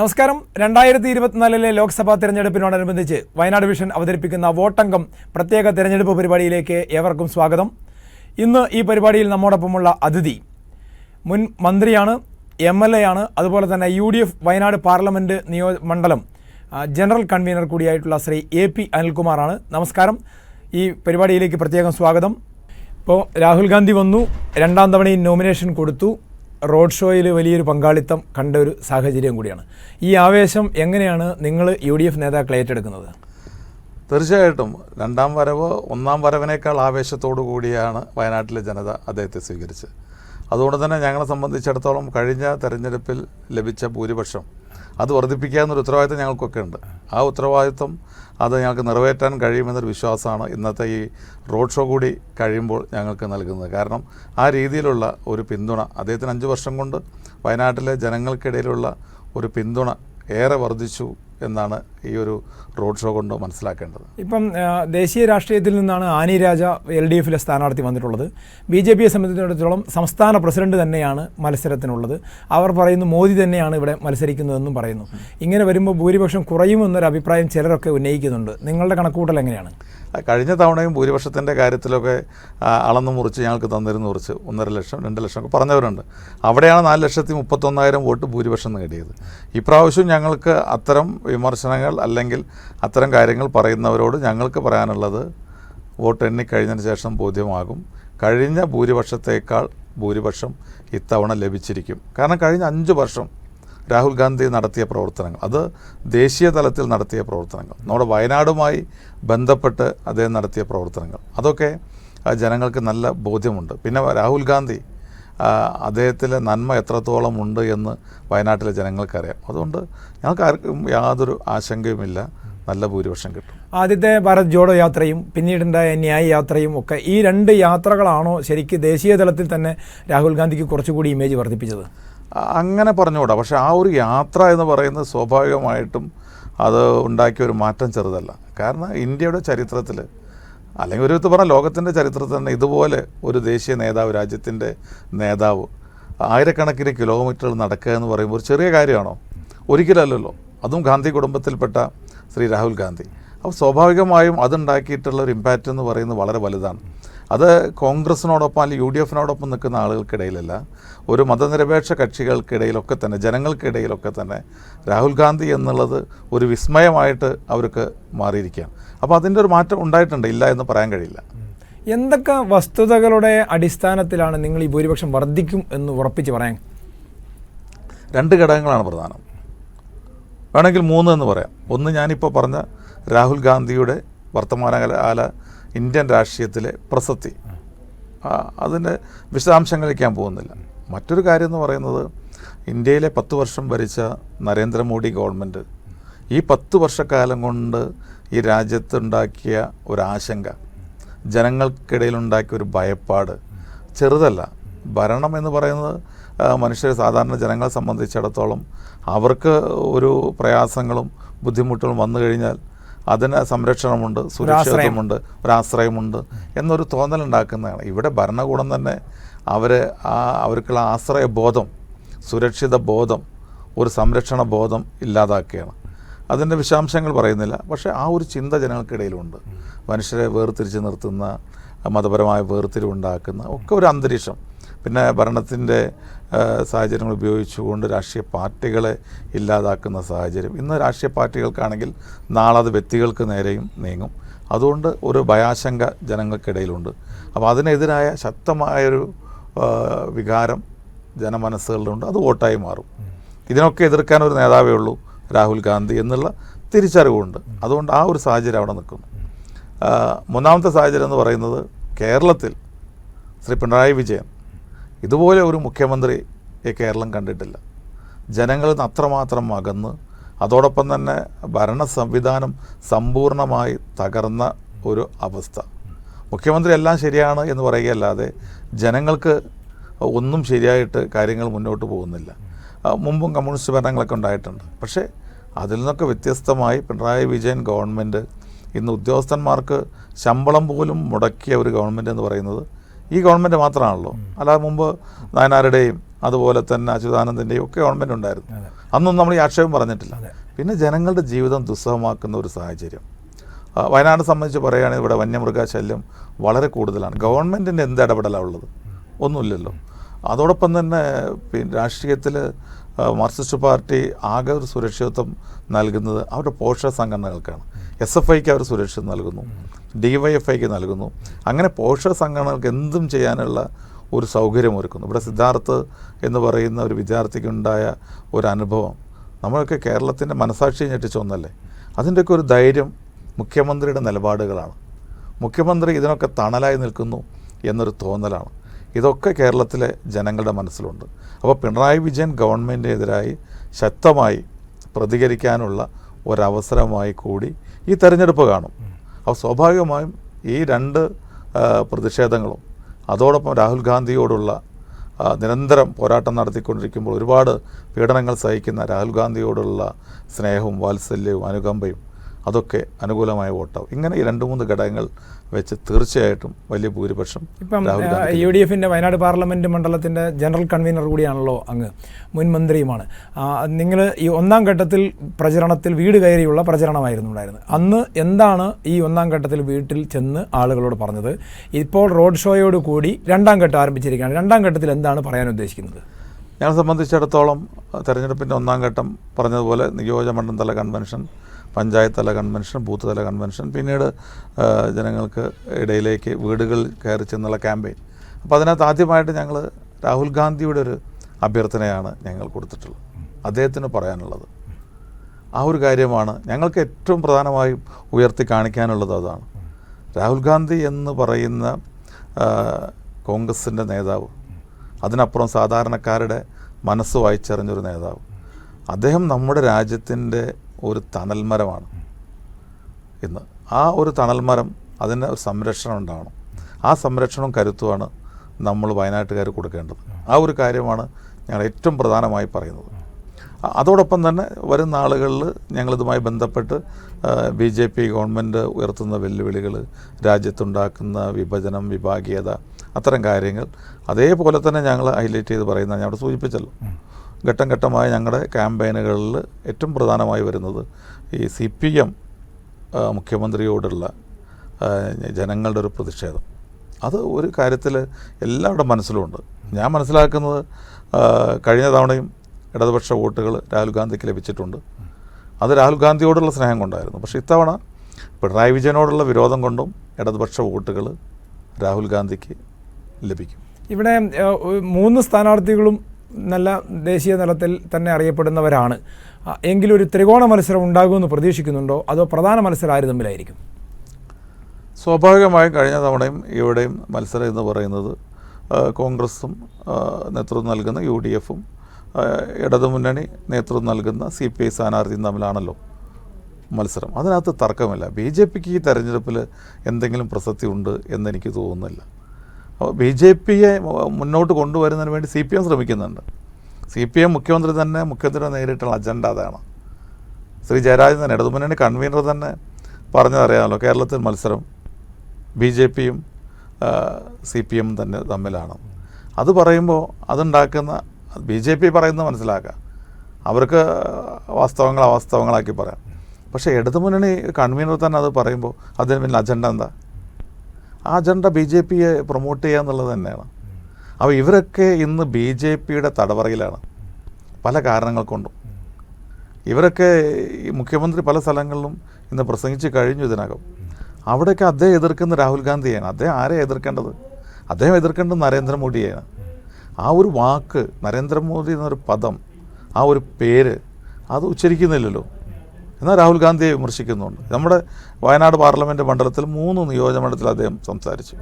നമസ്കാരം. രണ്ടായിരത്തി ഇരുപത്തിനാലിലെ ലോക്സഭാ തെരഞ്ഞെടുപ്പിനോടനുബന്ധിച്ച് വയനാട് വിഷൻ അവതരിപ്പിക്കുന്ന വോട്ടംഗം പ്രത്യേക തെരഞ്ഞെടുപ്പ് പരിപാടിയിലേക്ക് ഏവർക്കും സ്വാഗതം. ഇന്ന് ഈ പരിപാടിയിൽ നമ്മോടൊപ്പമുള്ള അതിഥി മുൻ മന്ത്രിയാണ് എം എൽ എ ആണ് അതുപോലെ തന്നെ U D F Wayanad parliament നിയോ മണ്ഡലം ജനറൽ കൺവീനർ കൂടിയായിട്ടുള്ള ശ്രീ എ പി അനിൽകുമാറാണ്. നമസ്കാരം. ഈ പരിപാടിയിലേക്ക് പ്രത്യേകം സ്വാഗതം. ഇപ്പോൾ രാഹുൽ ഗാന്ധി വന്നു രണ്ടാം തവണയും നോമിനേഷൻ കൊടുത്തു. റോഡ് ഷോയിൽ വലിയൊരു പങ്കാളിത്തം കണ്ട ഒരു സാഹചര്യം കൂടിയാണ്. ഈ ആവേശം എങ്ങനെയാണ് നിങ്ങൾ യു ഡി എഫ് നേതാക്കൾ ഏറ്റെടുക്കുന്നത്? തീർച്ചയായിട്ടും. രണ്ടാം വരവ് ഒന്നാം വരവിനേക്കാൾ ആവേശത്തോടു കൂടിയാണ് വയനാട്ടിലെ ജനത അദ്ദേഹത്തെ സ്വീകരിച്ചത്. അതുകൊണ്ട് തന്നെ ഞങ്ങളെ സംബന്ധിച്ചിടത്തോളം കഴിഞ്ഞ തെരഞ്ഞെടുപ്പിൽ ലഭിച്ച ഭൂരിപക്ഷം അത് വർദ്ധിപ്പിക്കാവുന്നൊരു ഉത്തരവാദിത്തം ഞങ്ങൾക്കൊക്കെ ഉണ്ട്. ആ ഉത്തരവാദിത്തം അത് ഞങ്ങൾക്ക് നിറവേറ്റാൻ കഴിയുമെന്നൊരു വിശ്വാസമാണ് ഇന്നത്തെ ഈ റോഡ് ഷോ കൂടി കഴിയുമ്പോൾ ഞങ്ങൾക്ക് നൽകുന്നത്. കാരണം ആ രീതിയിലുള്ള ഒരു പിന്തുണ അദ്ദേഹത്തിന് അഞ്ച് വർഷം കൊണ്ട് വയനാട്ടിലെ ജനങ്ങൾക്കിടയിലുള്ള ഒരു പിന്തുണ ഏറെ വർദ്ധിച്ചു എന്നാണ് ഈ ഒരു റോഡ് ഷോ കൊണ്ട് മനസ്സിലാക്കേണ്ടത്? ഇപ്പം ദേശീയ രാഷ്ട്രീയത്തിൽ നിന്നാണ് ആനി രാജ എൽ ഡി എഫിലെ സ്ഥാനാർത്ഥി വന്നിട്ടുള്ളത്. ബി ജെ പിയെ സംബന്ധിച്ചിടത്തോളം സംസ്ഥാന പ്രസിഡന്റ് തന്നെയാണ് മത്സരത്തിനുള്ളത്. അവർ പറയുന്നു മോദി തന്നെയാണ് ഇവിടെ മത്സരിക്കുന്നതെന്നും പറയുന്നു. ഇങ്ങനെ വരുമ്പോൾ ഭൂരിപക്ഷം കുറയുമെന്നൊരു അഭിപ്രായം ചിലരൊക്കെ ഉന്നയിക്കുന്നുണ്ട്. നിങ്ങളുടെ കണക്കൂട്ടൽ എങ്ങനെയാണ്? കഴിഞ്ഞ തവണയും ഭൂരിപക്ഷത്തിന്റെ കാര്യത്തിലൊക്കെ അളന്നു അളന്ന് മുറിച്ച് ഞങ്ങൾക്ക് തന്നിരുന്നു കുറിച്ച് ഒന്നര ലക്ഷം രണ്ട് ലക്ഷം ഒക്കെ പറഞ്ഞവരുണ്ട്. അവിടെയാണ് നാല് ലക്ഷത്തി മുപ്പത്തൊന്നായിരം വോട്ട് ഭൂരിപക്ഷം നേടിയത്. ഇപ്രാവശ്യം ഞങ്ങൾക്ക് അത്തരം വിമർശനങ്ങൾ അല്ലെങ്കിൽ അത്തരം കാര്യങ്ങൾ പറയുന്നവരോട് ഞങ്ങൾക്ക് പറയാനുള്ളത് വോട്ട് എണ്ണിക്കഴിഞ്ഞതിന് ശേഷം ബോധ്യമാകും. കഴിഞ്ഞ ഭൂരിപക്ഷത്തേക്കാൾ ഭൂരിപക്ഷം ഇത്തവണ ലഭിച്ചിരിക്കും. കാരണം കഴിഞ്ഞ അഞ്ച് വർഷം രാഹുൽ ഗാന്ധി നടത്തിയ പ്രവർത്തനങ്ങൾ അത് ദേശീയ തലത്തിൽ നടത്തിയ പ്രവർത്തനങ്ങൾ നമ്മുടെ വയനാടുമായി ബന്ധപ്പെട്ട് അദ്ദേഹം നടത്തിയ പ്രവർത്തനങ്ങൾ അതൊക്കെ ജനങ്ങൾക്ക് നല്ല ബോധ്യമുണ്ട്. പിന്നെ രാഹുൽ ഗാന്ധി അദ്ദേഹത്തിലെ നന്മ എത്രത്തോളം ഉണ്ട് എന്ന് വയനാട്ടിലെ ജനങ്ങൾക്കറിയാം. അതുകൊണ്ട് ഞങ്ങൾക്ക് ആർക്കും യാതൊരു ആശങ്കയുമില്ല. നല്ല ഭൂരിപക്ഷം കിട്ടും. ആദ്യത്തെ ഭാരത് ജോഡോ യാത്രയും പിന്നീടുണ്ടായ ന്യായ യാത്രയും ഒക്കെ ഈ രണ്ട് യാത്രകളാണോ ശരിക്ക് ദേശീയ തലത്തിൽ തന്നെ രാഹുൽ ഗാന്ധിക്ക് കുറച്ചുകൂടി ഇമേജ് വർദ്ധിപ്പിച്ചത്? അങ്ങനെ പറഞ്ഞുകൂടാ. പക്ഷേ ആ ഒരു യാത്ര എന്ന് പറയുന്നത് സ്വാഭാവികമായിട്ടും അത് ഉണ്ടാക്കിയ ഒരു മാറ്റം ചെറുതല്ല. കാരണം ഇന്ത്യയുടെ ചരിത്രത്തിൽ അല്ലെങ്കിൽ ഒരു വിധത്തിൽ പറഞ്ഞാൽ ലോകത്തിന്റെ ചരിത്രത്തിൽ തന്നെ ഇതുപോലെ ഒരു ദേശീയ നേതാവ് രാജ്യത്തിന്റെ നേതാവ് ആയിരക്കണക്കിന് കിലോമീറ്ററുകൾ നടക്കുക എന്ന് പറയുമ്പോൾ ഒരു ചെറിയ കാര്യമാണോ? ഒരിക്കലല്ലല്ലോ. അതും ഗാന്ധി കുടുംബത്തിൽപ്പെട്ട ശ്രീ രാഹുൽ ഗാന്ധി. അപ്പോൾ സ്വാഭാവികമായും അതുണ്ടാക്കിയിട്ടുള്ള ഒരു ഇമ്പാക്റ്റ് എന്ന് പറയുന്നത് വളരെ വലുതാണ്. അത് കോൺഗ്രസിനോടൊപ്പം അല്ലെങ്കിൽ യു ഡി എഫിനോടൊപ്പം നിൽക്കുന്ന ആളുകൾക്കിടയിലല്ല ഒരു മതനിരപേക്ഷ കക്ഷികൾക്കിടയിലൊക്കെ തന്നെ ജനങ്ങൾക്കിടയിലൊക്കെ തന്നെ രാഹുൽ ഗാന്ധി എന്നുള്ളത് ഒരു വിസ്മയമായിട്ട് അവർക്ക് മാറിയിരിക്കുകയാണ്. അപ്പോൾ അതിന്റെ ഒരു മാറ്റം ഉണ്ടായിട്ടുണ്ട് ഇല്ല എന്ന് പറയാൻ കഴിയില്ല. എന്തൊക്കെ വസ്തുതകളുടെ അടിസ്ഥാനത്തിലാണ് നിങ്ങൾ ഈ ഭൂരിപക്ഷം വർദ്ധിക്കും എന്ന് ഉറപ്പിച്ച് പറയാൻ? രണ്ട് ഘടകങ്ങളാണ് പ്രധാനം. വേണമെങ്കിൽ മൂന്ന് എന്ന് പറയാം. ഒന്ന് ഞാനിപ്പോൾ പറഞ്ഞ രാഹുൽ ഗാന്ധിയുടെ വർത്തമാനകാല ഇന്ത്യൻ രാഷ്ട്രീയത്തിലെ പ്രസക്തി. അതിന്റെ വിശദാംശങ്ങളിലേക്ക് ഞാൻ പോകുന്നില്ല. മറ്റൊരു കാര്യം എന്ന് പറയുന്നത് ഇന്ത്യയിലെ പത്ത് വർഷം ഭരിച്ച നരേന്ദ്രമോദി ഗവൺമെന്റ് ഈ പത്ത് വർഷക്കാലം കൊണ്ട് ഈ രാജ്യത്തുണ്ടാക്കിയ ഒരാശങ്ക ജനങ്ങൾക്കിടയിലുണ്ടാക്കിയ ഒരു ഭയപ്പാട് ചെറുതല്ല. ഭരണം എന്ന് പറയുന്നത് മനുഷ്യരെ സാധാരണ ജനങ്ങളെ സംബന്ധിച്ചിടത്തോളം അവർക്ക് ഒരു പ്രയാസങ്ങളും ബുദ്ധിമുട്ടുകളും വന്നു കഴിഞ്ഞാൽ അതിന് സംരക്ഷണമുണ്ട് സുരക്ഷിതത്വമുണ്ട് ഒരാശ്രയമുണ്ട് എന്നൊരു തോന്നലുണ്ടാക്കുന്നതാണ്. ഇവിടെ ഭരണകൂടം തന്നെ അവർ ആ അവർക്കുള്ള ആശ്രയ ബോധം സുരക്ഷിത ബോധം ഒരു സംരക്ഷണ ബോധം ഇല്ലാതാക്കുകയാണ്. അതിന്റെ വിശാംശങ്ങൾ പറയുന്നില്ല. പക്ഷേ ആ ഒരു ചിന്ത ജനങ്ങൾക്കിടയിലുണ്ട്. മനുഷ്യരെ വേർതിരിച്ച് നിർത്തുന്ന മതപരമായ വേർതിരിവുണ്ടാക്കുന്ന ഒക്കെ ഒരു അന്തരീക്ഷം. പിന്നെ ഭരണത്തിന്റെ സാഹചര്യങ്ങൾ ഉപയോഗിച്ചുകൊണ്ട് രാഷ്ട്രീയ പാർട്ടികളെ ഇല്ലാതാക്കുന്ന സാഹചര്യം. ഇന്ന് രാഷ്ട്രീയ പാർട്ടികൾക്കാണെങ്കിൽ നാളെ അത് വ്യക്തികൾക്ക് നേരെയും നീങ്ങും. അതുകൊണ്ട് ഒരു ഭയാശങ്ക ജനങ്ങൾക്കിടയിലുണ്ട്. അപ്പോൾ അതിനെതിരായ ശക്തമായൊരു വികാരം ജനമനസ്സുകളിലുണ്ട് അത് വോട്ടായി മാറും. ഇതിനൊക്കെ എതിർക്കാൻ ഒരു നേതാവേ ഉള്ളൂ രാഹുൽ ഗാന്ധി എന്നുള്ള തിരിച്ചറിവുണ്ട്. അതുകൊണ്ട് ആ ഒരു സാഹചര്യം അവിടെ നിൽക്കുന്നു. മൂന്നാമത്തെ സാഹചര്യം എന്ന് പറയുന്നത് കേരളത്തിൽ ശ്രീ പിണറായി വിജയൻ ഇതുപോലെ ഒരു മുഖ്യമന്ത്രി കേരളം കണ്ടിട്ടില്ല. ജനങ്ങളിൽ നിന്ന് അത്രമാത്രം അകന്ന് അതോടൊപ്പം തന്നെ ഭരണ സംവിധാനം സമ്പൂർണമായി തകർന്ന ഒരു അവസ്ഥ. മുഖ്യമന്ത്രി എല്ലാം ശരിയാണ് എന്ന് പറയുകയല്ലാതെ ജനങ്ങൾക്ക് ഒന്നും ശരിയായിട്ട് കാര്യങ്ങൾ മുന്നോട്ട് പോകുന്നില്ല. മുമ്പും കമ്മ്യൂണിസ്റ്റ് ഭരണങ്ങളൊക്കെ ഉണ്ടായിട്ടുണ്ട്. പക്ഷേ അതിൽ നിന്നൊക്കെ വ്യത്യസ്തമായി പിണറായി വിജയൻ ഗവൺമെന്റ് ഇന്ന് ഉദ്യോഗസ്ഥന്മാർക്ക് ശമ്പളം പോലും മുടക്കിയ ഒരു ഗവൺമെന്റ് എന്ന് പറയുന്നത് ഈ ഗവൺമെന്റ് മാത്രമാണല്ലോ. അല്ലാതെ മുമ്പ് നയനാരുടെയും അതുപോലെ തന്നെ അച്യുതാനന്ദന്റെയും ഒക്കെ ഗവൺമെന്റ് ഉണ്ടായിരുന്നു. അന്നും അന്നൊന്നും നമ്മൾ ഈ ആക്ഷേപം പറഞ്ഞിട്ടില്ല. പിന്നെ ജനങ്ങളുടെ ജീവിതം ദുസ്സഹമാക്കുന്ന ഒരു സാഹചര്യം. വയനാട് സംബന്ധിച്ച് പറയുകയാണെങ്കിൽ ഇവിടെ വന്യമൃഗശല്യം വളരെ കൂടുതലാണ്. ഗവൺമെന്റിന്റെ എന്ത് ഇടപെടലാണ് ഉള്ളത്? ഒന്നുമില്ലല്ലോ. അതോടൊപ്പം തന്നെ പിന്നെ രാഷ്ട്രീയത്തിൽ മാർക്സിസ്റ്റ് പാർട്ടി ആകെ ഒരു സുരക്ഷിതത്വം നൽകുന്നത് അവരുടെ പോഷക സംഘടനകൾക്കാണ്. എസ് എഫ് ഐക്ക് അവർ സുരക്ഷ നൽകുന്നു. ഡി വൈ എഫ് ഐക്ക് നൽകുന്നു. അങ്ങനെ പോഷക സംഘടനകൾക്ക് എന്തും ചെയ്യാനുള്ള ഒരു സൗകര്യം ഒരുക്കുന്നു. ഇവിടെ സിദ്ധാർത്ഥ് എന്ന് പറയുന്ന ഒരു വിദ്യാർത്ഥിക്കുണ്ടായ ഒരു അനുഭവം. നമ്മളൊക്കെ കേരളത്തിന്റെ മനസാക്ഷി ഞെട്ടിച്ച ഒന്നല്ലേ? അതിന്റെയൊക്കെ ഒരു ധൈര്യം മുഖ്യമന്ത്രിയുടെ നിലപാടുകളാണ്. മുഖ്യമന്ത്രി ഇതിനൊക്കെ തണലായി നിൽക്കുന്നു എന്നൊരു തോന്നലാണ്. ഇതൊക്കെ കേരളത്തിലെ ജനങ്ങളുടെ മനസ്സിലുണ്ട്. അപ്പോൾ പിണറായി വിജയൻ ഗവൺമെന്റിനെതിരായി ശക്തമായി പ്രതികരിക്കാനുള്ള ഒരവസരമായി കൂടി ഈ തെരഞ്ഞെടുപ്പ് കാണും. അപ്പോൾ സ്വാഭാവികമായും ഈ രണ്ട് പ്രതിഷേധങ്ങളും അതോടൊപ്പം രാഹുൽ ഗാന്ധിയോടുള്ള നിരന്തരം പോരാട്ടം നടത്തിക്കൊണ്ടിരിക്കുമ്പോൾ ഒരുപാട് പീഡനങ്ങൾ സഹിക്കുന്ന രാഹുൽ ഗാന്ധിയോടുള്ള സ്നേഹവും വാത്സല്യവും അനുകമ്പയും അതൊക്കെ അനുകൂലമായ വോട്ടാവും. ഇങ്ങനെ ഈ രണ്ട് മൂന്ന് ഘടകങ്ങൾ വെച്ച് തീർച്ചയായിട്ടും വലിയ ഭൂരിപക്ഷം ഇപ്പം യു ഡി എഫിന്റെ വയനാട് പാർലമെന്റ് മണ്ഡലത്തിന്റെ ജനറൽ കൺവീനർ കൂടിയാണല്ലോ അങ്ങ് മുൻ മന്ത്രിയുമാണ്. നിങ്ങൾ ഈ ഒന്നാം ഘട്ടത്തിൽ പ്രചരണത്തിൽ വീട് കയറിയുള്ള പ്രചരണമായിരുന്നു ഉണ്ടായിരുന്നത്. അന്ന് എന്താണ് ഈ ഒന്നാം ഘട്ടത്തിൽ വീട്ടിൽ ചെന്ന് ആളുകളോട് പറഞ്ഞത്? ഇപ്പോൾ റോഡ് ഷോയോട് കൂടി രണ്ടാം ഘട്ടം ആരംഭിച്ചിരിക്കുകയാണ്. രണ്ടാം ഘട്ടത്തിൽ എന്താണ് പറയാൻ ഉദ്ദേശിക്കുന്നത്? ഞങ്ങളെ സംബന്ധിച്ചിടത്തോളം തെരഞ്ഞെടുപ്പിന്റെ ഒന്നാം ഘട്ടം പറഞ്ഞതുപോലെ നിയോജകമണ്ഡലം തല കൺവെൻഷൻ പഞ്ചായത്ത് തല കൺവെൻഷൻ ബൂത്ത് തല കൺവെൻഷൻ പിന്നീട് ജനങ്ങൾക്ക് ഇടയിലേക്ക് വീടുകൾ കയറി ചെന്നുള്ള ക്യാമ്പയിൻ. അപ്പോൾ അതിനകത്ത് ആദ്യമായിട്ട് ഞങ്ങൾ രാഹുൽ ഗാന്ധിയുടെ ഒരു അഭ്യർത്ഥനയാണ് ഞങ്ങൾ കൊടുത്തിട്ടുള്ളത്. അദ്ദേഹത്തിന് പറയാനുള്ളത്. ആ ഒരു കാര്യമാണ് ഞങ്ങൾക്ക് ഏറ്റവും പ്രധാനമായും ഉയർത്തി കാണിക്കാനുള്ളത് അതാണ്. രാഹുൽ ഗാന്ധി എന്ന് പറയുന്ന കോൺഗ്രസിന്റെ നേതാവ് അതിനപ്പുറം സാധാരണക്കാരുടെ മനസ്സ് വായിച്ചറിഞ്ഞൊരു നേതാവ്. അദ്ദേഹം നമ്മുടെ രാജ്യത്തിന്റെ ഒരു തണൽമരമാണ് ഇന്ന് ആ ഒരു തണൽമരം അതിന് ഒരു സംരക്ഷണം ഉണ്ടാവണം. ആ സംരക്ഷണവും കരുത്തുമാണ് നമ്മൾ വയനാട്ടുകാർ കൊടുക്കേണ്ടത്. ആ ഒരു കാര്യമാണ് ഞങ്ങൾ ഏറ്റവും പ്രധാനമായി പറയുന്നത്. അതോടൊപ്പം തന്നെ വരുന്ന ആളുകളിൽ ഞങ്ങളിതുമായി ബന്ധപ്പെട്ട് ബി ജെ പി ഗവൺമെന്റ് ഉയർത്തുന്ന വെല്ലുവിളികൾ രാജ്യത്തുണ്ടാക്കുന്ന വിഭജനം വിഭാഗീയത അത്തരം കാര്യങ്ങൾ അതേപോലെ തന്നെ ഞങ്ങൾ ഹൈലൈറ്റ് ചെയ്ത് പറയുന്ന ഞാൻ അവിടെ സൂചിപ്പിച്ചല്ലോ. ഘട്ടം ഘട്ടമായ ഞങ്ങളുടെ ക്യാമ്പയിനുകളിൽ ഏറ്റവും പ്രധാനമായി വരുന്നത് ഈ സി പി എം മുഖ്യമന്ത്രിയോടുള്ള ജനങ്ങളുടെ ഒരു പ്രതിഷേധം. അത് ഒരു കാര്യത്തിൽ എല്ലാവരുടെ മനസ്സിലുമുണ്ട് ഞാൻ മനസ്സിലാക്കുന്നത് കഴിഞ്ഞ തവണയും ഇടതുപക്ഷ വോട്ടുകൾ രാഹുൽ ഗാന്ധിക്ക് ലഭിച്ചിട്ടുണ്ട്. അത് രാഹുൽ ഗാന്ധിയോടുള്ള സ്നേഹം കൊണ്ടായിരുന്നു. പക്ഷേ ഇത്തവണ പിണറായി വിജയനോടുള്ള വിരോധം കൊണ്ടും ഇടതുപക്ഷ വോട്ടുകൾ രാഹുൽ ഗാന്ധിക്ക് ലഭിക്കും. ഇവിടെ മൂന്ന് സ്ഥാനാർത്ഥികളും നല്ല ദേശീയ തലത്തിൽ തന്നെ അറിയപ്പെടുന്നവരാണ്. എങ്കിലും ഒരു ത്രികോണ മത്സരം ഉണ്ടാകുമെന്ന് പ്രതീക്ഷിക്കുന്നുണ്ടോ? അതോ പ്രധാന മത്സരം ആര് തമ്മിലായിരിക്കും? സ്വാഭാവികമായും കഴിഞ്ഞ തവണയും ഇവിടെയും മത്സരം എന്ന് പറയുന്നത് കോൺഗ്രസും നേതൃത്വം നൽകുന്ന യു ഡി എഫും ഇടതുമുന്നണി നേതൃത്വം നൽകുന്ന സി പി ഐ സ്ഥാനാർത്ഥിയും തമ്മിലാണല്ലോ മത്സരം. അതിനകത്ത് തർക്കമില്ല. ബി ജെ പിക്ക് ഈ തെരഞ്ഞെടുപ്പിൽ എന്തെങ്കിലും പ്രസക്തി ഉണ്ട് എന്നെനിക്ക് തോന്നുന്നില്ല. അപ്പോൾ ബി ജെ പിയെ മുന്നോട്ട് കൊണ്ടുവരുന്നതിന് വേണ്ടി സി പി എം ശ്രമിക്കുന്നുണ്ട്. സി പി എം മുഖ്യമന്ത്രി തന്നെ മുഖ്യമന്ത്രിയുടെ നേരിട്ടുള്ള അജണ്ട അതാണ്. ശ്രീ ജയരാജൻ തന്നെ ഇടതുമുന്നണി കൺവീനർ തന്നെ പറഞ്ഞതറിയാമല്ലോ കേരളത്തിൽ മത്സരം ബി ജെ പിയും സി പി എം തന്നെ തമ്മിലാണ്. അത് പറയുമ്പോൾ അതുണ്ടാക്കുന്ന ബി ജെ പി പറയുന്നത് മനസ്സിലാക്കുക. അവർക്ക് വാസ്തവങ്ങൾ അവാസ്തവങ്ങളാക്കി പറയാം. പക്ഷേ ഇടതുമുന്നണി കൺവീനർ തന്നെ അത് പറയുമ്പോൾ അതിന് പിന്നെ അജണ്ട എന്താ? ആ അജണ്ട ബി ജെ പിയെ പ്രൊമോട്ട് ചെയ്യുക എന്നുള്ളത് തന്നെയാണ്. അപ്പോൾ ഇവരൊക്കെ ഇന്ന് ബി ജെ പിയുടെ തടവറയിലാണ്. പല കാരണങ്ങൾ കൊണ്ടും. ഇവരൊക്കെ മുഖ്യമന്ത്രി പല സ്ഥലങ്ങളിലും ഇന്ന് പ്രസംഗിച്ച് കഴിഞ്ഞു ഇതിനകം. അവിടെയൊക്കെ അദ്ദേഹം എതിർക്കുന്ന രാഹുൽ ഗാന്ധിയാണ്. അദ്ദേഹം ആരെ എതിർക്കേണ്ടത്? അദ്ദേഹം എതിർക്കേണ്ടത് നരേന്ദ്രമോദിയാണ് ആ ഒരു വാക്ക് നരേന്ദ്രമോദി എന്നൊരു പദം ആ ഒരു പേര് അത് ഉച്ചരിക്കുന്നില്ലല്ലോ. എന്നാൽ രാഹുൽ ഗാന്ധിയെ വിമർശിക്കുന്നുണ്ട്. നമ്മുടെ വയനാട് പാർലമെന്റ് മണ്ഡലത്തിൽ മൂന്ന് നിയോജകമണ്ഡലത്തിൽ അദ്ദേഹം സംസാരിച്ചു.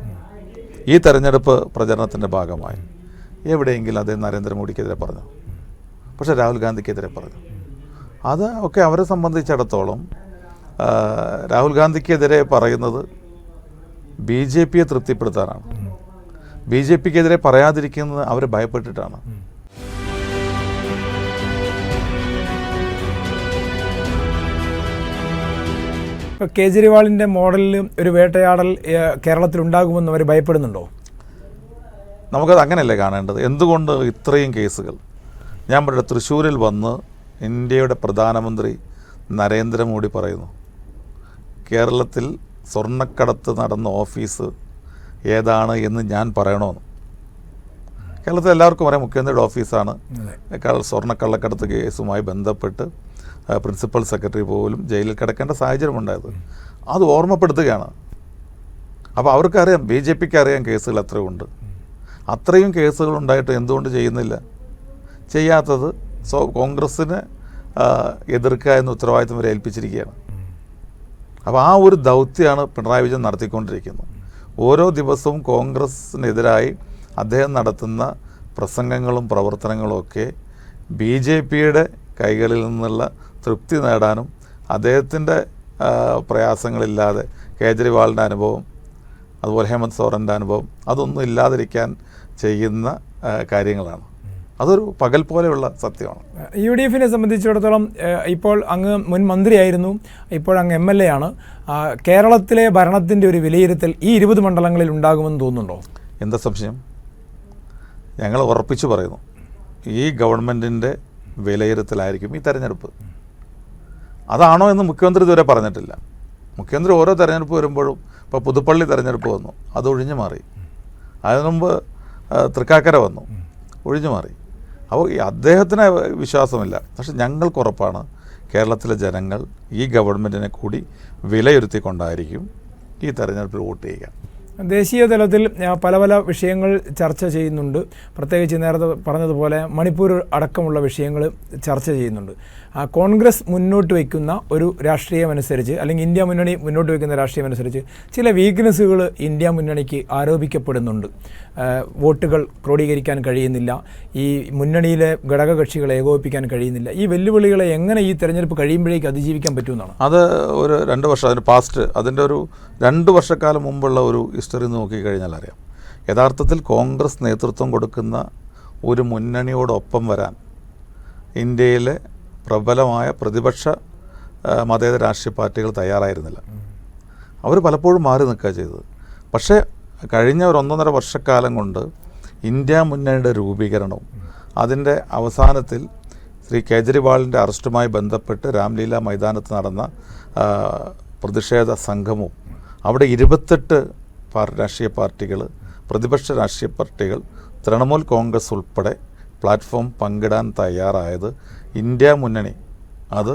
ഈ തെരഞ്ഞെടുപ്പ് പ്രചരണത്തിന്റെ ഭാഗമായി. എവിടെയെങ്കിലും അദ്ദേഹം നരേന്ദ്രമോദിക്കെതിരെ പറഞ്ഞു. പക്ഷേ രാഹുൽ ഗാന്ധിക്കെതിരെ പറഞ്ഞു. അത് ഒക്കെ അവരെ സംബന്ധിച്ചിടത്തോളം രാഹുൽ ഗാന്ധിക്കെതിരെ പറയുന്നത് ബി ജെ പിയെ തൃപ്തിപ്പെടുത്താനാണ്. ബി ജെ പിക്കെതിരെ പറയാതിരിക്കുന്നത് അവർ ഭയപ്പെട്ടിട്ടാണ്. ഇപ്പോൾ കേജ്രിവാളിന്റെ മോഡലിൽ ഒരു വേട്ടയാടൽ കേരളത്തിൽ ഉണ്ടാകുമെന്ന് അവർ ഭയപ്പെടുന്നുണ്ടോ? നമുക്കത് അങ്ങനെയല്ലേ കാണേണ്ടത്? എന്തുകൊണ്ട് ഇത്രയും കേസുകൾ? ഞാൻ ഇവിടെ തൃശ്ശൂരിൽ വന്ന് ഇന്ത്യയുടെ പ്രധാനമന്ത്രി നരേന്ദ്രമോദി പറയുന്നു കേരളത്തിൽ സ്വർണക്കടത്ത് നടന്ന ഓഫീസ് ഏതാണ് എന്ന് ഞാൻ പറയണമെന്ന് കേരളത്തിൽ എല്ലാവർക്കും അറിയാം മുഖ്യമന്ത്രിയുടെ ഓഫീസാണ്. സ്വർണക്കള്ളക്കടത്ത് കേസുമായി ബന്ധപ്പെട്ട് പ്രിൻസിപ്പൽ സെക്രട്ടറി പോലും ജയിലിൽ കിടക്കേണ്ട സാഹചര്യമുണ്ടായത്. അത് ഓർമ്മപ്പെടുത്തുകയാണ്. അപ്പോൾ അവർക്കറിയാം ബി ജെ പിക്ക് അറിയാം കേസുകൾ എത്രയുണ്ട് അത്രയും കേസുകൾ ഉണ്ടായിട്ട് എന്തുകൊണ്ട് ചെയ്യുന്നില്ല? ചെയ്യാത്തത് സോ കോൺഗ്രസ്സിന് എതിർക്കുക എന്ന ഉത്തരവാദിത്വം വരെ ഏൽപ്പിച്ചിരിക്കുകയാണ്. അപ്പോൾ ആ ഒരു ദൗത്യമാണ് പിണറായി വിജയൻ നടത്തിക്കൊണ്ടിരിക്കുന്നത്. ഓരോ ദിവസവും കോൺഗ്രസ്സിനെതിരായി അദ്ദേഹം നടത്തുന്ന പ്രസംഗങ്ങളും പ്രവർത്തനങ്ങളും ഒക്കെ ബി ജെ പിയുടെ കൈകളിൽ നിന്നുള്ള തൃപ്തി നേടാനും അദ്ദേഹത്തിന്റെ പ്രയാസങ്ങളില്ലാതെ കേജ്രിവാളിന്റെ അനുഭവം അതുപോലെ ഹേമന്ത് സോറന്റെ അനുഭവം അതൊന്നും ഇല്ലാതിരിക്കാൻ ചെയ്യുന്ന കാര്യങ്ങളാണ്. അതൊരു പകൽ പോലെയുള്ള സത്യമാണ്. യു ഡി എഫിനെ സംബന്ധിച്ചിടത്തോളം ഇപ്പോൾ അങ്ങ് മുൻ മന്ത്രിയായിരുന്നു ഇപ്പോൾ അങ്ങ് എം എൽ എ ആണ്. കേരളത്തിലെ ഭരണത്തിന്റെ ഒരു വിലയിരുത്തൽ ഈ ഇരുപത് മണ്ഡലങ്ങളിൽ ഉണ്ടാകുമെന്ന് തോന്നുന്നുണ്ടോ? എന്താ സംശയം? ഞങ്ങൾ ഉറപ്പിച്ചു പറയുന്നു ഈ ഗവൺമെന്റിന്റെ വിലയിരുത്തലായിരിക്കും ഈ തെരഞ്ഞെടുപ്പ്. അതാണോ എന്ന് മുഖ്യമന്ത്രി ഇതുവരെ പറഞ്ഞിട്ടില്ല. മുഖ്യമന്ത്രി ഓരോ തെരഞ്ഞെടുപ്പ് വരുമ്പോഴും ഇപ്പോൾ പുതുപ്പള്ളി തെരഞ്ഞെടുപ്പ് വന്നു. അത് ഒഴിഞ്ഞു മാറി. അതിനു മുമ്പ് തൃക്കാക്കര വന്നു. ഒഴിഞ്ഞു മാറി. അപ്പോൾ അദ്ദേഹത്തിന് വിശ്വാസമില്ല. പക്ഷെ ഞങ്ങൾക്ക് ഉറപ്പാണ് കേരളത്തിലെ ജനങ്ങൾ ഈ ഗവൺമെന്റിനെ കൂടി വിലയിരുത്തിക്കൊണ്ടായിരിക്കും ഈ തെരഞ്ഞെടുപ്പിൽ വോട്ട് ചെയ്യുക. ദേശീയ തലത്തിൽ പല പല വിഷയങ്ങൾ ചർച്ച ചെയ്യുന്നുണ്ട്. പ്രത്യേകിച്ച് നേരത്തെ പറഞ്ഞതുപോലെ മണിപ്പൂർ അടക്കമുള്ള വിഷയങ്ങൾ ചർച്ച ചെയ്യുന്നുണ്ട്. കോൺഗ്രസ് മുന്നോട്ട് വയ്ക്കുന്ന ഒരു രാഷ്ട്രീയമനുസരിച്ച് അല്ലെങ്കിൽ ഇന്ത്യ മുന്നണി മുന്നോട്ട് വയ്ക്കുന്ന രാഷ്ട്രീയമനുസരിച്ച് ചില വീക്ക്നെസ്സുകൾ ഇന്ത്യ മുന്നണിക്ക് ആരോപിക്കപ്പെടുന്നുണ്ട്. വോട്ടുകൾ ക്രോഡീകരിക്കാൻ കഴിയുന്നില്ല. ഈ മുന്നണിയിലെ ഘടകകക്ഷികളെ ഏകോപിപ്പിക്കാൻ കഴിയുന്നില്ല. ഈ വെല്ലുവിളികളെ എങ്ങനെ ഈ തെരഞ്ഞെടുപ്പ് കഴിയുമ്പോഴേക്ക് അതിജീവിക്കാൻ പറ്റുമെന്നാണ്? അത് ഒരു രണ്ട് വർഷം അതിന് പാസ്റ്റ് അതിന്റെ ഒരു രണ്ട് വർഷക്കാലം മുമ്പുള്ള ഒരു ഹിസ്റ്ററി നോക്കിക്കഴിഞ്ഞാൽ അറിയാം. യഥാർത്ഥത്തിൽ കോൺഗ്രസ് നേതൃത്വം കൊടുക്കുന്ന ഒരു മുന്നണിയോടൊപ്പം വരാൻ ഇന്ത്യയിലെ പ്രബലമായ പ്രതിപക്ഷ മതേതര രാഷ്ട്രീയ പാർട്ടികൾ തയ്യാറായിരുന്നില്ല. അവർ പലപ്പോഴും മാറി നിൽക്കുക ചെയ്തത്. പക്ഷേ കഴിഞ്ഞ ഒരു ഒന്നൊന്നര വർഷക്കാലം കൊണ്ട് ഇന്ത്യ മുന്നണിയുടെ രൂപീകരണവും അതിന്റെ അവസാനത്തിൽ ശ്രീ കേജ്രിവാളിന്റെ അറസ്റ്റുമായി ബന്ധപ്പെട്ട് രാംലീല മൈതാനത്ത് നടന്ന പ്രതിഷേധ സംഘവും അവിടെ ഇരുപത്തെട്ട് രാഷ്ട്രീയ പാർട്ടികൾ പ്രതിപക്ഷ രാഷ്ട്രീയ പാർട്ടികൾ തൃണമൂൽ കോൺഗ്രസ് ഉൾപ്പെടെ പ്ലാറ്റ്ഫോം പങ്കിടാൻ തയ്യാറായത് ഇന്ത്യ മുന്നണി. അത്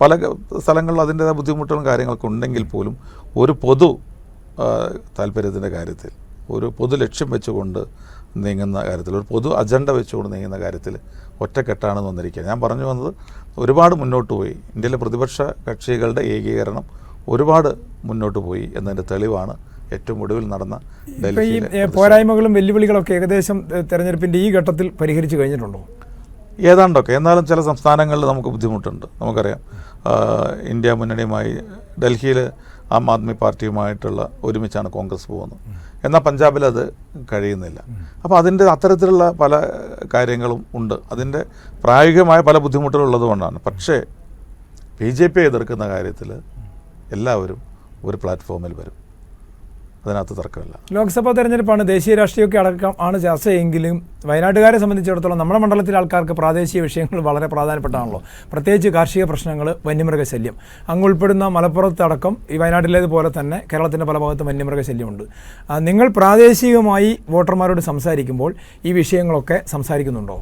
പല സ്ഥലങ്ങളിൽ അതിന്റേതായ ബുദ്ധിമുട്ടുകളും കാര്യങ്ങളൊക്കെ ഉണ്ടെങ്കിൽ പോലും ഒരു പൊതു താല്പര്യത്തിന്റെ കാര്യത്തിൽ. ഒരു പൊതു ലക്ഷ്യം വെച്ചുകൊണ്ട് നീങ്ങുന്ന കാര്യത്തിൽ ഒരു പൊതു അജണ്ട വെച്ചുകൊണ്ട് നീങ്ങുന്ന കാര്യത്തിൽ ഒറ്റക്കെട്ടാണെന്ന് വന്നിരിക്കുക ഞാൻ പറഞ്ഞു വന്നത് ഒരുപാട് മുന്നോട്ട് പോയി. ഇന്ത്യയിലെ പ്രതിപക്ഷ കക്ഷികളുടെ ഏകീകരണം ഒരുപാട് മുന്നോട്ട് പോയി എന്നതിന്റെ തെളിവാണ് ഏറ്റവും ഒടുവിൽ നടന്ന ഈ പോരായ്മകളും വെല്ലുവിളികളൊക്കെ ഏകദേശം തെരഞ്ഞെടുപ്പിന്റെ ഈ ഘട്ടത്തിൽ പരിഹരിച്ചു കഴിഞ്ഞിട്ടുണ്ടോ? ഏതാണ്ടൊക്കെ. എന്നാലും ചില സംസ്ഥാനങ്ങളിൽ നമുക്ക് ബുദ്ധിമുട്ടുണ്ട്. നമുക്കറിയാം. ഇന്ത്യ മുന്നണിയുമായി ഡൽഹിയിൽ ആം ആദ്മി പാർട്ടിയുമായിട്ടുള്ള ഒരുമിച്ചാണ് കോൺഗ്രസ് പോകുന്നത്. എന്നാൽ പഞ്ചാബിൽ അത് കഴിയുന്നില്ല. അപ്പോൾ അതിന്റെ അത്തരത്തിലുള്ള പല കാര്യങ്ങളും ഉണ്ട്. അതിന്റെ പ്രായോഗികമായ പല ബുദ്ധിമുട്ടുകൾ ഉള്ളതുകൊണ്ടാണ്. പക്ഷേ ബി ജെ പി എതിർക്കുന്ന കാര്യത്തിൽ എല്ലാവരും ഒരു പ്ലാറ്റ്ഫോമിൽ വരും. അതിനകത്ത് തർക്കമില്ല. ലോക്സഭാ തെരഞ്ഞെടുപ്പാണ് ദേശീയ രാഷ്ട്രീയമൊക്കെ അടക്കം ആണ് ചർച്ചയെങ്കിലും വയനാട്ടുകാരെ സംബന്ധിച്ചിടത്തോളം നമ്മുടെ മണ്ഡലത്തിലെ ആൾക്കാർക്ക് പ്രാദേശിക വിഷയങ്ങൾ വളരെ പ്രാധാന്യപ്പെട്ടാണല്ലോ. പ്രത്യേകിച്ച് കാർഷിക പ്രശ്നങ്ങൾ വന്യമൃഗശല്യം അങ്ങ് ഉൾപ്പെടുന്ന മലപ്പുറത്തടക്കം ഈ വയനാട്ടിലേതുപോലെ തന്നെ കേരളത്തിന്റെ പല ഭാഗത്തും വന്യമൃഗശല്യമുണ്ട് നിങ്ങൾ പ്രാദേശികമായി വോട്ടർമാരോട് സംസാരിക്കുമ്പോൾ ഈ വിഷയങ്ങളൊക്കെ സംസാരിക്കുന്നുണ്ടോ?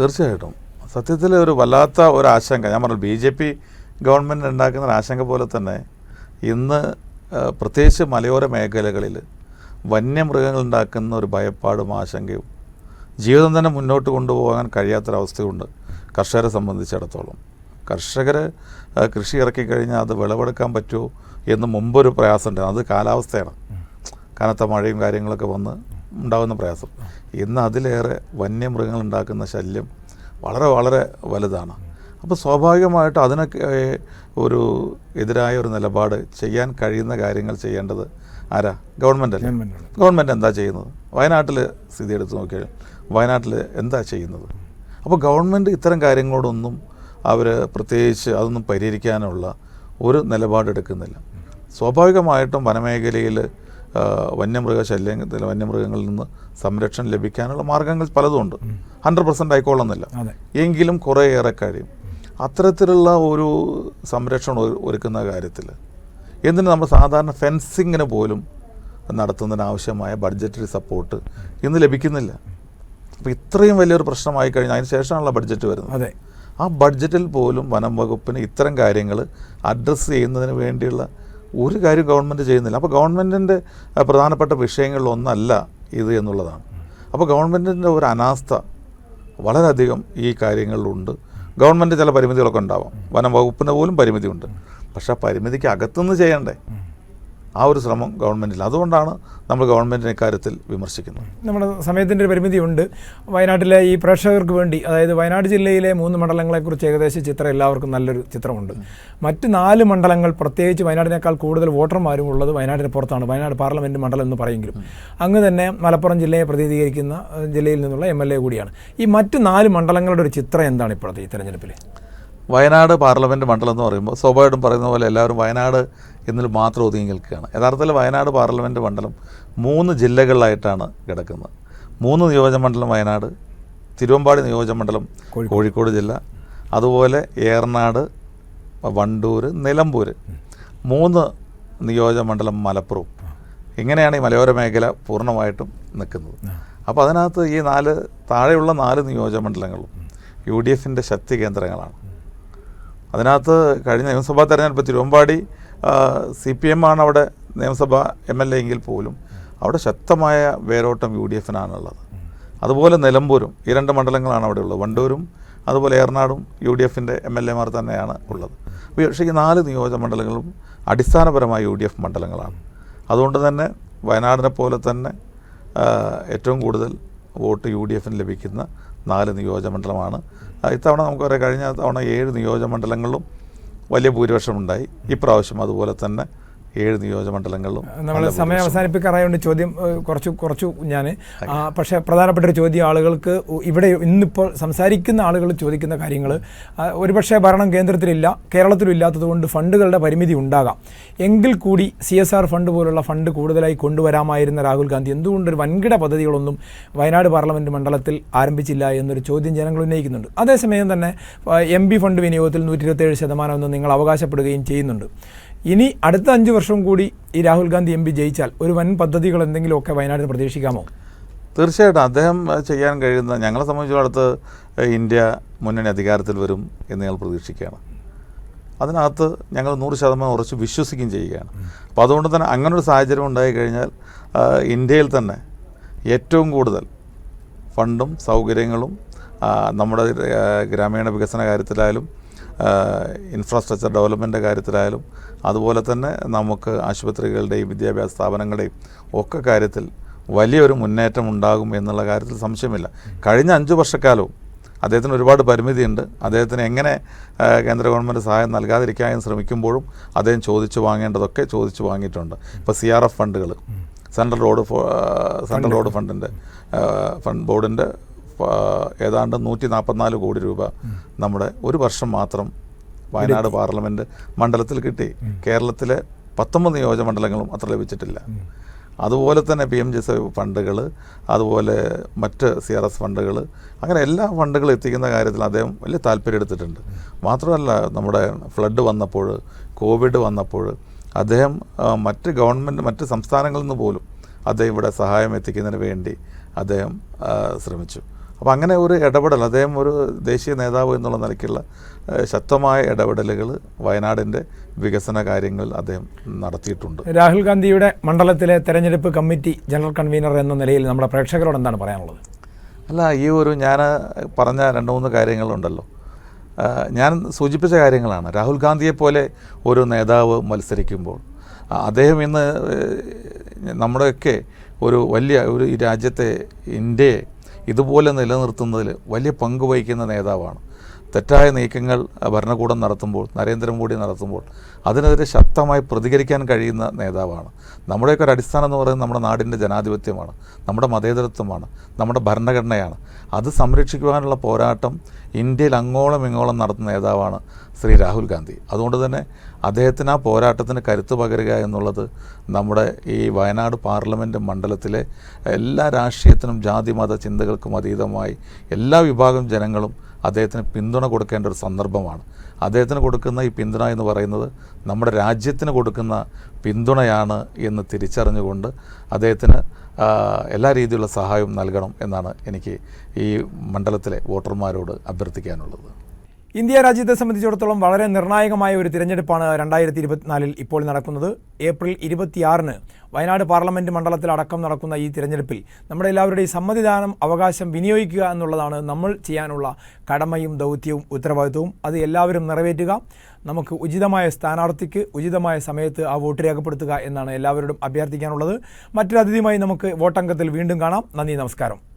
തീർച്ചയായിട്ടും. സത്യത്തിൽ ഒരു വല്ലാത്ത ഒരു ആശങ്ക. ഞാൻ പറഞ്ഞു ബി ജെ പി ഗവൺമെന്റ് ഉണ്ടാക്കുന്ന ഒരു ആശങ്ക പോലെ തന്നെ ഇന്ന് പ്രത്യേകിച്ച് മലയോര മേഖലകളിൽ വന്യമൃഗങ്ങൾ ഉണ്ടാക്കുന്ന ഒരു ഭയപ്പാടും ആശങ്കയും ജീവിതം തന്നെ മുന്നോട്ട് കൊണ്ടുപോകാൻ കഴിയാത്തൊരവസ്ഥയുണ്ട് കർഷകരെ സംബന്ധിച്ചിടത്തോളം. കർഷകർ കൃഷി ഇറക്കി കഴിഞ്ഞാൽ അത് വിളവെടുക്കാൻ പറ്റുമോ എന്ന് മുമ്പൊരു പ്രയാസമുണ്ട്. അത് കാലാവസ്ഥയാണ്. കനത്ത മഴയും കാര്യങ്ങളൊക്കെ വന്ന് ഉണ്ടാകുന്ന പ്രയാസം. ഇന്ന് അതിലേറെ വന്യമൃഗങ്ങൾ ഉണ്ടാക്കുന്ന ശല്യം വളരെ വളരെ വലുതാണ്. അപ്പോൾ സ്വാഭാവികമായിട്ട് അതിനൊക്കെ ഒരു എതിരായ ഒരു നിലപാട് ചെയ്യാൻ കഴിയുന്ന കാര്യങ്ങൾ ചെയ്യേണ്ടത് ആരാ? ഗവൺമെന്റ് അല്ലേ? ഗവൺമെന്റ് എന്താ ചെയ്യുന്നത്? വയനാട്ടിൽ സ്ഥിതി എടുത്ത് നോക്കിയാൽ വയനാട്ടിൽ എന്താ ചെയ്യുന്നത്? അപ്പോൾ ഗവൺമെന്റ് ഇത്തരം കാര്യങ്ങളോടൊന്നും അവർ പ്രത്യേകിച്ച് അതൊന്നും പരിഹരിക്കാനുള്ള ഒരു നിലപാടെടുക്കുന്നില്ല സ്വാഭാവികമായിട്ടും വനമേഖലയിൽ ആ, വന്യമൃഗ ശല്യത്തിൽ വന്യമൃഗങ്ങളിൽ നിന്ന് സംരക്ഷണം ലഭിക്കാനുള്ള മാർഗങ്ങൾ പലതുമുണ്ട് ഹൺഡ്രഡ് പെർസെന്റ് ആയിക്കോളുന്നില്ല. എങ്കിലും കുറേയേറെ കഴിയും. അത്തരത്തിലുള്ള ഒരു സംരക്ഷണം ഒരുക്കുന്ന കാര്യത്തിൽ. എന്തിന് നമ്മൾ സാധാരണ ഫെൻസിങ്ങിന് പോലും നടത്തുന്നതിനാവശ്യമായ ബഡ്ജറ്ററി സപ്പോർട്ട് ഇന്ന് ലഭിക്കുന്നില്ല. അപ്പോൾ ഇത്രയും വലിയൊരു പ്രശ്നമായി കഴിഞ്ഞാൽ അതിന് ശേഷമാണല്ലോ ബഡ്ജറ്റ് വരുന്നത്. അതെ. ആ ബഡ്ജറ്റിൽ പോലും വനം വകുപ്പിന് ഇത്തരം കാര്യങ്ങൾ അഡ്രസ്സ് ചെയ്യുന്നതിന് വേണ്ടിയുള്ള ഒരു കാര്യം ഗവൺമെന്റ് ചെയ്യുന്നില്ല. അപ്പോൾ ഗവൺമെന്റിന്റെ പ്രധാനപ്പെട്ട വിഷയങ്ങളിലൊന്നല്ല ഇത് എന്നുള്ളതാണ്. അപ്പോൾ ഗവൺമെന്റിന്റെ ഒരു അനാസ്ഥ വളരെയധികം ഈ കാര്യങ്ങളിലുണ്ട്. ഗവൺമെന്റ് ചില പരിമിതികളൊക്കെ ഉണ്ടാവും. വനം വകുപ്പിന് പോലും പരിമിതിയുണ്ട്. പക്ഷേ ആ പരിമിതിക്ക് അകത്തുനിന്ന് ചെയ്യണ്ടേ? ആ ഒരു ശ്രമം ഗവൺമെന്റിൽ അതുകൊണ്ടാണ് നമ്മൾ ഗവൺമെന്റിനെ കാര്യത്തിൽ വിമർശിക്കുന്നത്. നമ്മുടെ സമയത്തിന്റെ ഒരു പരിമിതിയുണ്ട്. വയനാട്ടിലെ ഈ പ്രേക്ഷകർക്ക് വേണ്ടി അതായത് വയനാട് ജില്ലയിലെ മൂന്ന് മണ്ഡലങ്ങളെക്കുറിച്ച് ഏകദേശം ചിത്രം എല്ലാവർക്കും നല്ലൊരു ചിത്രമുണ്ട്. മറ്റ് നാല് മണ്ഡലങ്ങൾ പ്രത്യേകിച്ച് വയനാടിനേക്കാൾ കൂടുതൽ വോട്ടർമാരും ഉള്ളത് വയനാടിന് പുറത്താണ്. വയനാട് പാർലമെന്റ് മണ്ഡലം എന്ന് പറയുമെങ്കിലും. അങ്ങ് തന്നെ മലപ്പുറം ജില്ലയെ പ്രതിനിധീകരിക്കുന്ന ജില്ലയിൽ നിന്നുള്ള എം കൂടിയാണ്. ഈ മറ്റ് നാല് മണ്ഡലങ്ങളുടെ ഒരു ചിത്രം എന്താണ് ഇപ്പോഴത്തെ ഈ തെരഞ്ഞെടുപ്പിൽ വയനാട് പാർലമെന്റ് മണ്ഡലം എന്ന് പറയുമ്പോൾ സ്വാഭാവികം പറയുന്ന പോലെ എല്ലാവരും വയനാട് എന്നിൽ മാത്രം ഒതുങ്ങി നിൽക്കുകയാണ്. യഥാർത്ഥത്തിൽ വയനാട് പാർലമെന്റ് മണ്ഡലം മൂന്ന് ജില്ലകളിലായിട്ടാണ് കിടക്കുന്നത്. മൂന്ന് നിയോജകമണ്ഡലം വയനാട് തിരുവമ്പാടി നിയോജകമണ്ഡലം കോഴിക്കോട്. ജില്ല അതുപോലെ ഏറനാട് വണ്ടൂർ നിലമ്പൂർ മൂന്ന് നിയോജകമണ്ഡലം മലപ്പുറം. ഇങ്ങനെയാണ് ഈ മലയോര മേഖല പൂർണമായിട്ടും നിൽക്കുന്നത്. അപ്പോൾ അതിനകത്ത് ഈ നാല് താഴെയുള്ള നാല് നിയോജകമണ്ഡലങ്ങളും യു ഡി എഫിന്റെ ശക്തി കേന്ദ്രങ്ങളാണ്. അതിനകത്ത് കഴിഞ്ഞ നിയമസഭാ തെരഞ്ഞെടുപ്പ് തിരുവമ്പാടി സി പി എം ആണ് അവിടെ നിയമസഭ എം എൽ എ എങ്കിൽ പോലും അവിടെ ശക്തമായ വേരോട്ടം യു ഡി എഫിനാണുള്ളത്. അതുപോലെ നിലമ്പൂരും ഈ രണ്ട് മണ്ഡലങ്ങളാണ് അവിടെ ഉള്ളത്. വണ്ടൂരും അതുപോലെ ഏറനാടും യു ഡി എഫിന്റെ എം എൽ എമാർ തന്നെയാണ് ഉള്ളത്. പക്ഷേ ഈ നാല് നിയോജക മണ്ഡലങ്ങളും അടിസ്ഥാനപരമായ യു ഡി എഫ് മണ്ഡലങ്ങളാണ്. അതുകൊണ്ട് തന്നെ വയനാടിനെ പോലെ തന്നെ ഏറ്റവും കൂടുതൽ വോട്ട് യു ഡി എഫിന് ലഭിക്കുന്ന നാല് നിയോജകമണ്ഡലമാണ്. ഇത്തവണ നമുക്ക് പറയാം കഴിഞ്ഞ തവണ ഏഴ് നിയോജകമണ്ഡലങ്ങളിലും വലിയ ഭൂരിപക്ഷമുണ്ടായി. ഇപ്രാവശ്യം അതുപോലെ തന്നെ ഏഴ് നിയോജകമണ്ഡലങ്ങളിലും നമ്മൾ സമയം അവസാനിപ്പിക്കാറായതുകൊണ്ട് ചോദ്യം കുറച്ച് കുറച്ചു ഞാൻ പക്ഷേ പ്രധാനപ്പെട്ട ഒരു ചോദ്യം ആളുകൾക്ക് ഇവിടെ ഇന്നിപ്പോൾ സംസാരിക്കുന്ന ആളുകൾ ചോദിക്കുന്ന കാര്യങ്ങൾ ഒരുപക്ഷെ ഭരണം കേന്ദ്രത്തിലില്ല കേരളത്തിലും ഇല്ലാത്തതുകൊണ്ട് ഫണ്ടുകളുടെ പരിമിതി ഉണ്ടാകാം. എങ്കിൽ കൂടി സി എസ് ആർ ഫണ്ട് പോലുള്ള ഫണ്ട് കൂടുതലായി കൊണ്ടുവരാമായിരുന്ന രാഹുൽ ഗാന്ധി എന്തുകൊണ്ട് ഒരു വൻകിട പദ്ധതികളൊന്നും വയനാട് പാർലമെന്റ് മണ്ഡലത്തിൽ ആരംഭിച്ചില്ല എന്നൊരു ചോദ്യം ജനങ്ങൾ ഉന്നയിക്കുന്നുണ്ട്. അതേസമയം തന്നെ എം പി ഫണ്ട് വിനിയോഗത്തിൽ നൂറ്റി ഇരുപത്തേഴ് ശതമാനം എന്ന് നിങ്ങൾ അവകാശപ്പെടുകയും ചെയ്യുന്നുണ്ട്. ഇനി അടുത്ത അഞ്ച് വർഷം കൂടി ഈ രാഹുൽ ഗാന്ധി എം പി ജയിച്ചാൽ ഒരു വൻ പദ്ധതികൾ എന്തെങ്കിലുമൊക്കെ വയനാട്ടിൽ പ്രതീക്ഷിക്കാമോ? തീർച്ചയായിട്ടും അദ്ദേഹം ചെയ്യാൻ കഴിയുന്ന ഞങ്ങളെ സംബന്ധിച്ചിടത്ത് ഇന്ത്യ മുന്നണി അധികാരത്തിൽ വരും എന്ന് ഞങ്ങൾ പ്രതീക്ഷിക്കുകയാണ്. അതിനകത്ത് ഞങ്ങൾ നൂറ് ശതമാനം ഉറച്ച് വിശ്വസിക്കുകയും ചെയ്യുകയാണ്. അപ്പോൾ അതുകൊണ്ട് തന്നെ അങ്ങനൊരു സാഹചര്യം ഉണ്ടായി കഴിഞ്ഞാൽ ഇന്ത്യയിൽ തന്നെ ഏറ്റവും കൂടുതൽ ഫണ്ടും സൗകര്യങ്ങളും നമ്മുടെ ഗ്രാമീണ വികസന കാര്യത്തിലായാലും ഇൻഫ്രാസ്ട്രക്ചർ ഡെവലപ്മെന്റ് കാര്യത്തിലായാലും അതുപോലെ തന്നെ നമുക്ക് ആശുപത്രികളുടെയും വിദ്യാഭ്യാസ സ്ഥാപനങ്ങളുടെയും ഒക്കെ കാര്യത്തിൽ വലിയൊരു മുന്നേറ്റം ഉണ്ടാകും എന്നുള്ള കാര്യത്തിൽ സംശയമില്ല. കഴിഞ്ഞ അഞ്ച് വർഷക്കാലവും അദ്ദേഹത്തിന് ഒരുപാട് പരിമിതിയുണ്ട്. അദ്ദേഹത്തിന് എങ്ങനെ കേന്ദ്ര ഗവൺമെന്റ് സഹായം നൽകാതിരിക്കാൻ ശ്രമിക്കുമ്പോഴും അദ്ദേഹം ചോദിച്ചു വാങ്ങേണ്ടതൊക്കെ ചോദിച്ചു വാങ്ങിയിട്ടുണ്ട്. ഇപ്പോൾ സി ആർ എഫ് ഫണ്ടുകൾ സെൻട്രൽ റോഡ് സെൻട്രൽ റോഡ് ഫണ്ടിന്റെ ഫണ്ട് ബോർഡിന്റെ ഏതാണ്ട് നൂറ്റി നാൽപ്പത്തിനാല് കോടി രൂപ നമ്മുടെ ഒരു വർഷം മാത്രം വയനാട് പാർലമെന്റ് മണ്ഡലത്തിൽ കിട്ടി. കേരളത്തിലെ പത്തൊമ്പത് നിയോജക മണ്ഡലങ്ങളും അത്ര ലഭിച്ചിട്ടില്ല. അതുപോലെ തന്നെ പി എം ജി സി ഫണ്ടുകൾ അതുപോലെ മറ്റ് സി ആർ എസ് ഫണ്ടുകൾ അങ്ങനെ എല്ലാ ഫണ്ടുകളും എത്തിക്കുന്ന കാര്യത്തിൽ അദ്ദേഹം വലിയ താല്പര്യം എടുത്തിട്ടുണ്ട്. മാത്രമല്ല നമ്മുടെ ഫ്ലഡ് വന്നപ്പോൾ കോവിഡ് വന്നപ്പോൾ അദ്ദേഹം മറ്റ് ഗവൺമെന്റ് മറ്റ് സംസ്ഥാനങ്ങളിൽ നിന്ന് പോലും അദ്ദേഹം ഇവിടെ സഹായം എത്തിക്കുന്നതിന് വേണ്ടി അദ്ദേഹം ശ്രമിച്ചു. അപ്പോൾ അങ്ങനെ ഒരു ഇടപെടൽ അദ്ദേഹം ഒരു ദേശീയ നേതാവ് എന്നുള്ള നിലയ്ക്കുള്ള ശക്തമായ ഇടപെടലുകൾ വയനാടിന്റെ വികസന കാര്യങ്ങളിൽ അദ്ദേഹം നടത്തിയിട്ടുണ്ട്. രാഹുൽ ഗാന്ധിയുടെ മണ്ഡലത്തിലെ തെരഞ്ഞെടുപ്പ് കമ്മിറ്റി ജനറൽ കൺവീനർ എന്ന നിലയിൽ നമ്മുടെ പ്രേക്ഷകരോട് എന്താണ് പറയാനുള്ളത്? അല്ല ഈ ഒരു ഞാൻ പറഞ്ഞ രണ്ട് മൂന്ന് കാര്യങ്ങളുണ്ടല്ലോ. ഞാൻ സൂചിപ്പിച്ച കാര്യങ്ങളാണ്. രാഹുൽ ഗാന്ധിയെ പോലെ ഒരു നേതാവ് മത്സരിക്കുമ്പോൾ അദ്ദേഹം ഇന്ന് നമ്മുടെയൊക്കെ ഒരു വലിയ ഒരു ഈ രാജ്യത്തെ ഇന്ത്യയെ ഇതുപോലെ നിലനിർത്തുന്നതിൽ വലിയ പങ്ക് വഹിക്കുന്ന നേതാവാണ്. തെറ്റായ നീക്കങ്ങൾ ഭരണകൂടം നടത്തുമ്പോൾ നരേന്ദ്രമോദി നടത്തുമ്പോൾ അതിനെതിരെ ശക്തമായി പ്രതികരിക്കാൻ കഴിയുന്ന നേതാവാണ്. നമ്മുടെയൊക്കെ ഒരു അടിസ്ഥാനം എന്ന് പറയുന്നത് നമ്മുടെ നാടിന്റെ ജനാധിപത്യമാണ് നമ്മുടെ മതേതരത്വമാണ് നമ്മുടെ ഭരണഘടനയാണ്. അത് സംരക്ഷിക്കുവാനുള്ള പോരാട്ടം ഇന്ത്യയിൽ അങ്ങോളം ഇങ്ങോളം നടത്തുന്ന നേതാവാണ് ശ്രീ രാഹുൽ ഗാന്ധി. അതുകൊണ്ട് തന്നെ അദ്ദേഹത്തിന് ആ പോരാട്ടത്തിന് കരുത്ത് പകരുക എന്നുള്ളത് നമ്മുടെ ഈ വയനാട് പാർലമെന്റ് മണ്ഡലത്തിലെ എല്ലാ രാഷ്ട്രീയത്തിനും ജാതി മത ചിന്തകൾക്കും അതീതമായി എല്ലാ വിഭാഗം ജനങ്ങളും അദ്ദേഹത്തിന് പിന്തുണ കൊടുക്കേണ്ട ഒരു സന്ദർഭമാണ്. അദ്ദേഹത്തിന് കൊടുക്കുന്ന ഈ പിന്തുണ എന്ന് പറയുന്നത് നമ്മുടെ രാജ്യത്തിന് കൊടുക്കുന്ന പിന്തുണയാണ് എന്ന് തിരിച്ചറിഞ്ഞുകൊണ്ട് അദ്ദേഹത്തിന് എല്ലാ രീതിയിലുള്ള സഹായവും നൽകണം എന്നാണ് എനിക്ക് ഈ മണ്ഡലത്തിലെ വോട്ടർമാരോട് അഭ്യർത്ഥിക്കാനുള്ളത്. ഇന്ത്യ രാജ്യത്തെ സംബന്ധിച്ചിടത്തോളം വളരെ നിർണായകമായ ഒരു തിരഞ്ഞെടുപ്പാണ് രണ്ടായിരത്തി ഇരുപത്തിനാലിൽ ഇപ്പോൾ നടക്കുന്നത്. ഏപ്രിൽ ഇരുപത്തിയാറിന് വയനാട് പാർലമെന്റ് മണ്ഡലത്തിൽ അടക്കം നടക്കുന്ന ഈ തിരഞ്ഞെടുപ്പിൽ നമ്മുടെ എല്ലാവരുടെയും സമ്മതിദാനം അവകാശം വിനിയോഗിക്കുക എന്നുള്ളതാണ് നമ്മൾ ചെയ്യാനുള്ള കടമയും ദൗത്യവും ഉത്തരവാദിത്വവും. അത് എല്ലാവരും നിറവേറ്റുക. നമുക്ക് ഉചിതമായ സ്ഥാനാർത്ഥിക്ക് ഉചിതമായ സമയത്ത് ആ വോട്ട് രേഖപ്പെടുത്തുക എന്നാണ് എല്ലാവരോടും അഭ്യർത്ഥിക്കാനുള്ളത്. മറ്റൊരു അതിഥിയുമായി നമുക്ക് വോട്ടംഗത്തിൽ വീണ്ടും കാണാം. നന്ദി നമസ്കാരം.